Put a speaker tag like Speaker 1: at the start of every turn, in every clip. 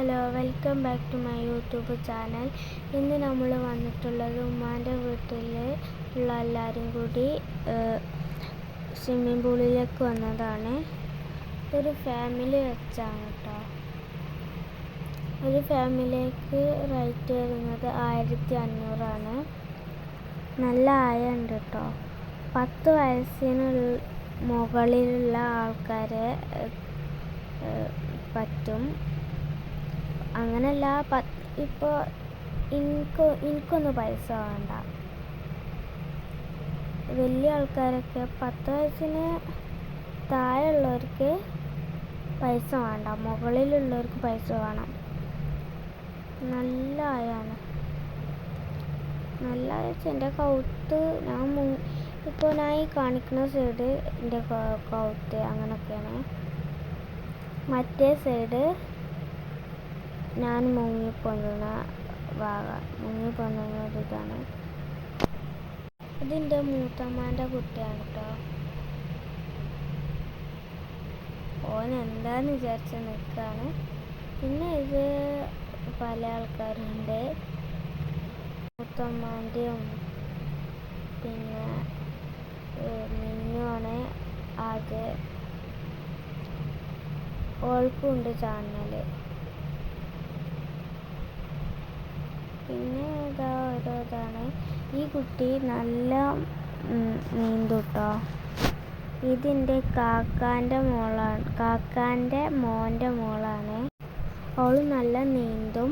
Speaker 1: Hello welcome back to my YouTube channel ഇന്ന് നമ്മൾ വന്നിട്ടുള്ളത് ഉമ്മാന്റെ വീട്ടിൽ ഉള്ള എല്ലാവരും കൂടി സ്വിമ്മിംഗ് പൂളിലേക്ക് വന്നതാണ്. ഒരു ഫാമിലി വെച്ചാണ് കേട്ടോ ഒരു ഫാമിലിക്ക് റേറ്റ് വരുന്നത് ആയിരത്തി അഞ്ഞൂറാണ് നല്ല ആയ ഉണ്ട് കേട്ടോ പത്ത് വയസ്സിന് മുകളിലുള്ള ആൾക്കാരെ പറ്റും. അങ്ങനല്ല ഇപ്പോൾ എനിക്ക് എനിക്കൊന്നും പൈസ വേണ്ട. വലിയ ആൾക്കാരൊക്കെ പത്ത് വയസ്സിന് താഴെയുള്ളവർക്ക് പൈസ വേണ്ട. മുകളിലുള്ളവർക്ക് പൈസ വേണം. നല്ല ആയാണ്. നല്ല വെച്ച് എന്റെ കൗത്ത് ഞാൻ മു ഇപ്പോൾ ഞാൻ ഈ കാണിക്കുന്ന സൈഡ് എന്റെ കൗത്ത് അങ്ങനെയൊക്കെയാണ് മറ്റേ സൈഡ് ഞാൻ മുങ്ങിപ്പൊന്തുന്ന ഭാഗം മുങ്ങിപ്പൊന്തുന്ന ഒരു ഇതാണ് ഇതിന്റെ മൂത്തമ്മാന്റെ കുട്ടിയാണ് കേട്ടോ ഓൻ എന്താന്ന് വിചാരിച്ച് നിൽക്കുകയാണ് പിന്നെ ഇത് പല ആൾക്കാരുണ്ട്. മൂത്തമ്മാന്റെയും പിന്നെ മിന്നുവാണ് ആകെ. ഓൾക്കുണ്ട് ചാനൽ പിന്നെ ഇതാ ഇതാണ് ഈ കുട്ടി നല്ല നീന്തൂട്ടോ. നീന്തും കേട്ടോ ഇതിന്റെ കാക്കാന്റെ മോളാണ് കാക്കാന്റെ മോന്റെ മോളാണ്. അവൾ നല്ല നീന്തും.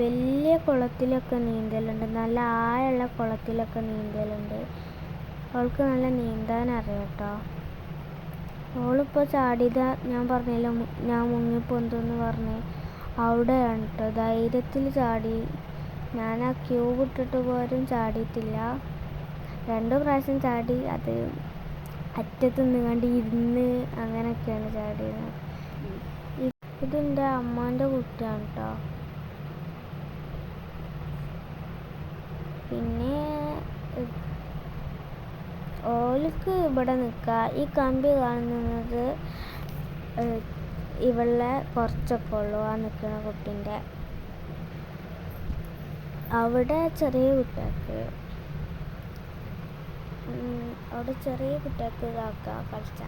Speaker 1: വലിയ കുളത്തിലൊക്കെ നീന്തലുണ്ട്. നല്ല ആഴമുള്ള കുളത്തിലൊക്കെ നീന്തലുണ്ട്. അവൾക്ക് നല്ല നീന്താൻ അറിയാം കേട്ടോ അവളിപ്പോൾ ചാടിയത് ഞാൻ പറഞ്ഞല്ലോ ഞാൻ മുങ്ങിപ്പൊന്തെന്ന് പറഞ്ഞ്. അവിടെയാണ് കേട്ടോ ധൈര്യത്തിൽ ചാടി ഞാൻ ആ ക്യൂബ് ഇട്ടിട്ട് പോലും ചാടിയിട്ടില്ല. രണ്ട് പ്രാവശ്യം ചാടി അത് അറ്റത്ത് നിന്നുകൊണ്ട് ഇരുന്ന് അങ്ങനെയൊക്കെയാണ് ചാടിയത് ഇതെന്റെ അമ്മാന്റെ കുട്ടിയാണ് കേട്ടോ പിന്നെ ഓൾക്ക് ഇവിടെ നിൽക്കുക ഈ കമ്പി കാണുന്നത് ഇവളെ കുറച്ചൊക്കെ ഉള്ളൂ ആ നിൽക്കുന്ന കുട്ടീന്റെ അവിടെ ചെറിയ കുട്ടികൾക്ക് അവിടെ ചെറിയ കുട്ടികൾക്ക് ഇതാക്കുക കളിച്ച.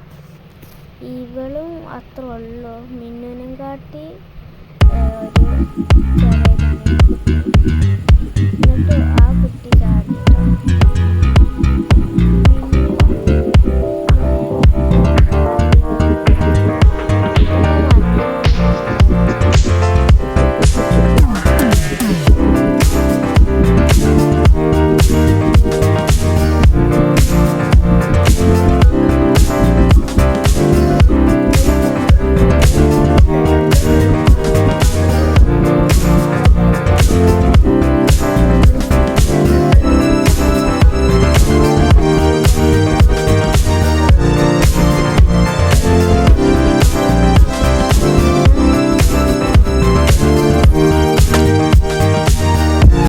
Speaker 1: ഇവളും അത്ര ഉള്ളൂ. മിന്നുനും കാട്ടി ഒരു